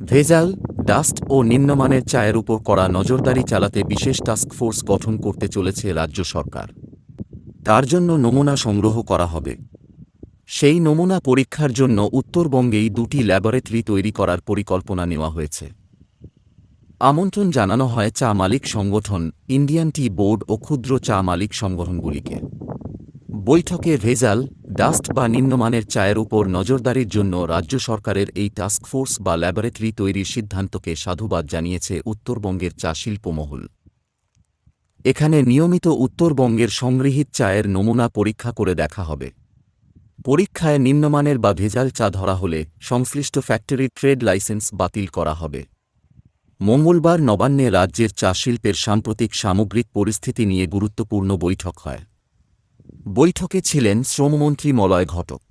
ভেজাল, ডাস্ট ও নিম্নমানের চায়ের উপর করা নজরদারি চালাতে বিশেষ টাস্কফোর্স গঠন করতে চলেছে রাজ্য সরকার। তার জন্য নমুনা সংগ্রহ করা হবে। সেই নমুনা পরীক্ষার জন্য উত্তরবঙ্গেই দুটি ল্যাবরেটরি তৈরি করার পরিকল্পনা নেওয়া হয়েছে। আমন্ত্রণ জানানো হয় চা মালিক সংগঠন, ইন্ডিয়ান টি বোর্ড ও ক্ষুদ্র চা মালিক সংগঠনগুলিকে। বৈঠকে ভেজাল ডাস্ট বা নিম্নমানের চায়ের উপর নজরদারির জন্য রাজ্য সরকারের এই টাস্কফোর্স বা ল্যাবরেটরি তৈরির সিদ্ধান্তকে সাধুবাদ জানিয়েছে উত্তরবঙ্গের চা শিল্পমহল এখানে নিয়মিত উত্তরবঙ্গের সংগৃহীত চায়ের নমুনা পরীক্ষা করে দেখা হবে। পরীক্ষায় নিম্নমানের বা ভেজাল চা ধরা হলে সংশ্লিষ্ট ফ্যাক্টরির ট্রেড লাইসেন্স বাতিল করা হবে। মঙ্গলবার নবান্নে রাজ্যের চা শিল্পের সাম্প্রতিক সামগ্রিক পরিস্থিতি নিয়ে গুরুত্বপূর্ণ বৈঠক হয়। বৈঠকে ছিলেন শ্রমমন্ত্রী মলয় ঘটক।